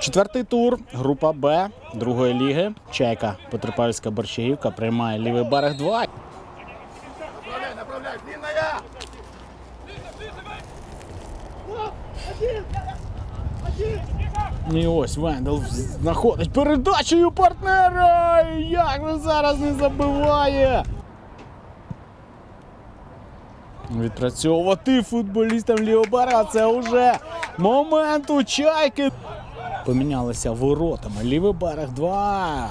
Четвертий тур, група Б другої ліги. Чайка Петропавлівська Борщагівка приймає лівий берег 2. Направляй, направляй, длинная! І ось Вендел знаходить передачею партнера. Як він зараз не забиває. Відпрацьовувати футболістам Лівобера. Це вже момент у чайки. Помінялися воротами. Лівий берег 2.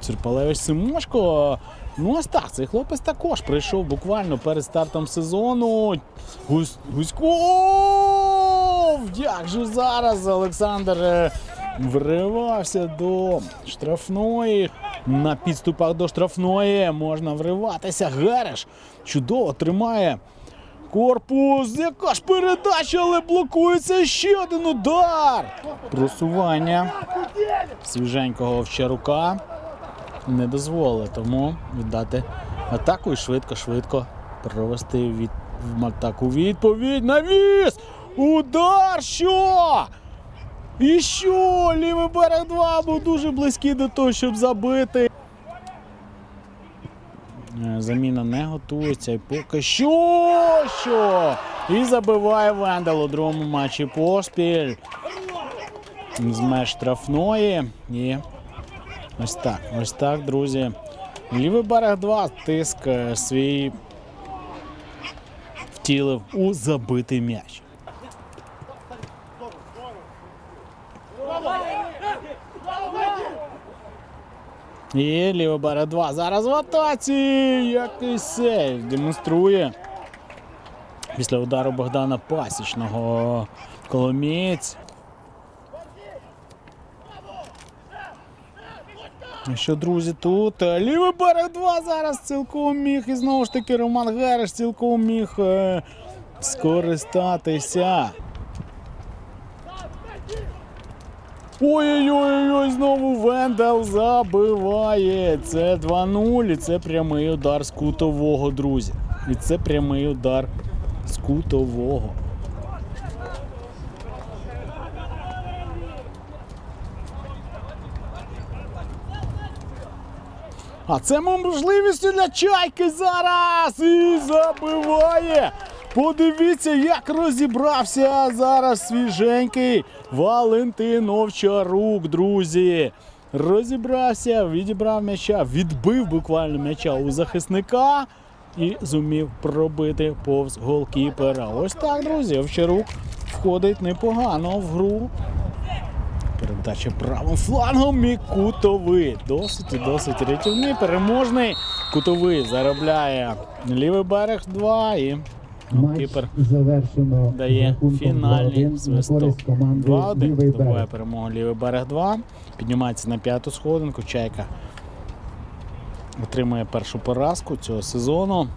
Цирпалевич Симошко. Ну ось так, цей хлопець також прийшов буквально перед стартом сезону. Гусь... Гуськов! Як же зараз Олександр е, вривався до штрафної. На підступах до штрафної можна вриватися. Гереш чудово тримає корпус. Яка ж передача, але блокується ще один удар. Просування свіженького Овчарука не дозволили тому віддати атаку і швидко-швидко провести від атаку відповідь. Навіс! Удар! Що? І що? Лівий берег 2 був дуже близький до того, щоб забити. Е, Заміна не готується і поки що, що? І забиває Вендел у другому матчі поспіль. З меж штрафної. І ось так, ось так, друзі. Лівий берег 2 тиск е, свій втілив у забитий м'яч. І лівий берег 2 зараз в атаці. Який сейв демонструє. Після удару Богдана Пасічного Коломієць. Ну Що, друзі, тут е, лівий берег 2 зараз цілком міг. І знову ж таки Роман Гереш цілком міг е, скористатися. Ой-ой-ой, знову Вендел забиває. Це 2-0. І це прямий удар з кутового, друзі. І це прямий удар з кутового. А це можливістю для чайки зараз і забиває. Подивіться, як розібрався зараз свіженький Валентин Овчарук, друзі. Розібрався, відібрав м'яча, відбив буквально м'яча у захисника і зумів пробити повз голкіпера. Ось так, друзі. Овчарук входить непогано в гру. Передача правим флангом і кутовий. Досить і досить рятівний, переможний. Кутовий заробляє лівий берег 2 і Матч Кіпер завершено дає фінальний 2-1 свисток. 2-1 Добуває перемогу лівий берег 2. Піднімається на п'яту сходинку. Чайка отримує першу поразку цього сезону.